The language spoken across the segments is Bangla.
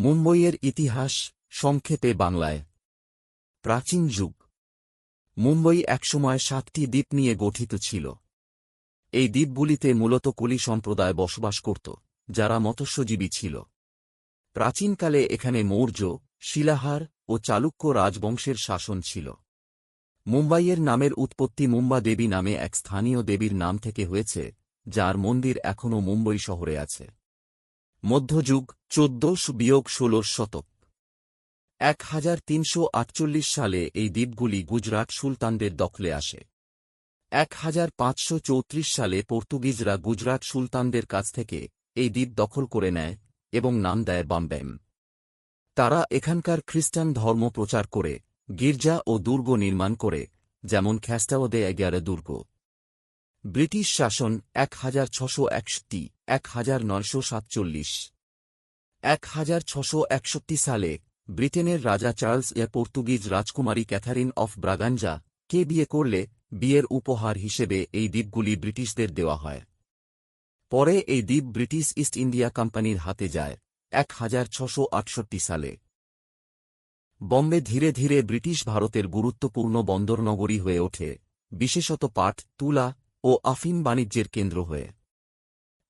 মুম্বইয়ের ইতিহাস সংক্ষেপে বাংলায়। প্রাচীন যুগ। মুম্বই একসময় সাতটি দ্বীপ নিয়ে গঠিত ছিল। এই দ্বীপগুলিতে মূলত কুলি সম্প্রদায় বসবাস করত, যারা মৎস্যজীবী ছিল। প্রাচীনকালে এখানে মৌর্য, শিলাহার ও চালুক্য রাজবংশের শাসন ছিল। মুম্বাইয়ের নামের উৎপত্তি মুম্বা দেবী নামে এক স্থানীয় দেবীর নাম থেকে হয়েছে, যার মন্দির এখনও মুম্বই শহরে আছে। মধ্যযুগ, চোদ্দশ বিয়োগ ষোলশ শতক। এক হাজার তিনশো আটচল্লিশ সালে এই দ্বীপগুলি গুজরাট সুলতানদের দখলে আসে। এক হাজার পাঁচশো চৌত্রিশ সালে পর্তুগিজরা গুজরাট সুলতানদের কাছ থেকে এই দ্বীপ দখল করে নেয় এবং নাম দেয় বাম্বেম। তারা এখানকার খ্রিস্টান ধর্ম প্রচার করে, গির্জা ও দুর্গ নির্মাণ করে, যেমন খ্যাস্টাওদে এগারো দুর্গ। ব্রিটিশ শাসন এক হাজার ছশো একষট্টি এক হাজার নয়শো সাতচল্লিশ। এক হাজার ছশো একষট্টি সালে ব্রিটেনের রাজা চার্লস এ পর্তুগিজ রাজকুমারী ক্যাথারিন অফ ব্রাগাঞ্জা কে বিয়ে করলে বিয়ের উপহার হিসেবে এই দ্বীপগুলি ব্রিটিশদের দেওয়া হয়। পরে এই দ্বীপ ব্রিটিশ ইস্ট ইন্ডিয়া কোম্পানির হাতে যায় এক হাজার ছশো আটষট্টি সালে। বম্বে ধীরে ধীরে ব্রিটিশ ভারতের গুরুত্বপূর্ণ বন্দরনগরী হয়ে ওঠে, বিশেষত পাট, তুলা ও আফিম বাণিজ্যের কেন্দ্র হয়ে।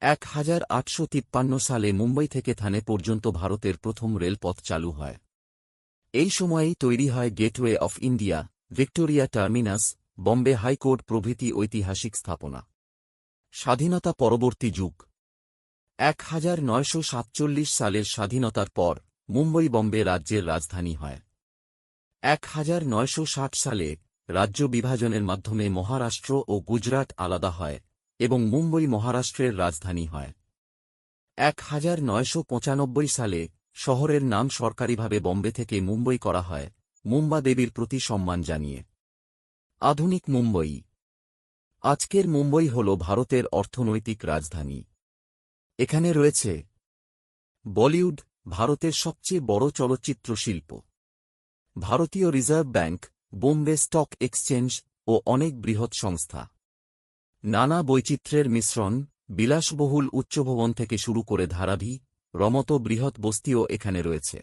এক হাজার আটশো তিপ্পান্ন সালে মুম্বই থেকে থানে পর্যন্ত ভারতের প্রথম রেলপথ চালু হয়। এই সময়েই তৈরি হয় Gateway of India, Victoria Terminus, Bombay High Court প্রভৃতি ঐতিহাসিক স্থাপনা। স্বাধীনতা পরবর্তী যুগ। এক হাজার নয়শো সাতচল্লিশ সালের স্বাধীনতার পর মুম্বই বম্বে রাজ্যের রাজধানী হয়। এক হাজার নয়শো ষাট সালে রাজ্য বিভাজনের মাধ্যমে মহারাষ্ট্র ও গুজরাট আলাদা হয়। এবং মুম্বই মহারাষ্ট্রের রাজধানী হয়। এক হাজার নয়শো পঁচানব্বই সালে শহরের নাম সরকারিভাবে বম্বে থেকে মুম্বই করা হয়, মুম্বা দেবীর প্রতি সম্মান জানিয়ে। আধুনিক মুম্বই। আজকের মুম্বই হল ভারতের অর্থনৈতিক রাজধানী। এখানে রয়েছে বলিউড, ভারতের সবচেয়ে বড় চলচ্চিত্র শিল্প। ভারতীয় Reserve Bank, Bombay Stock Exchange ও অনেক বৃহৎ সংস্থা। নানা বৈচিত্র্যের মিশ্রণ বিলাসবহুল উচ্চভবন থেকে শুরু করে ধারাভি রমত বৃহৎ বস্তিও এখানে রয়েছে।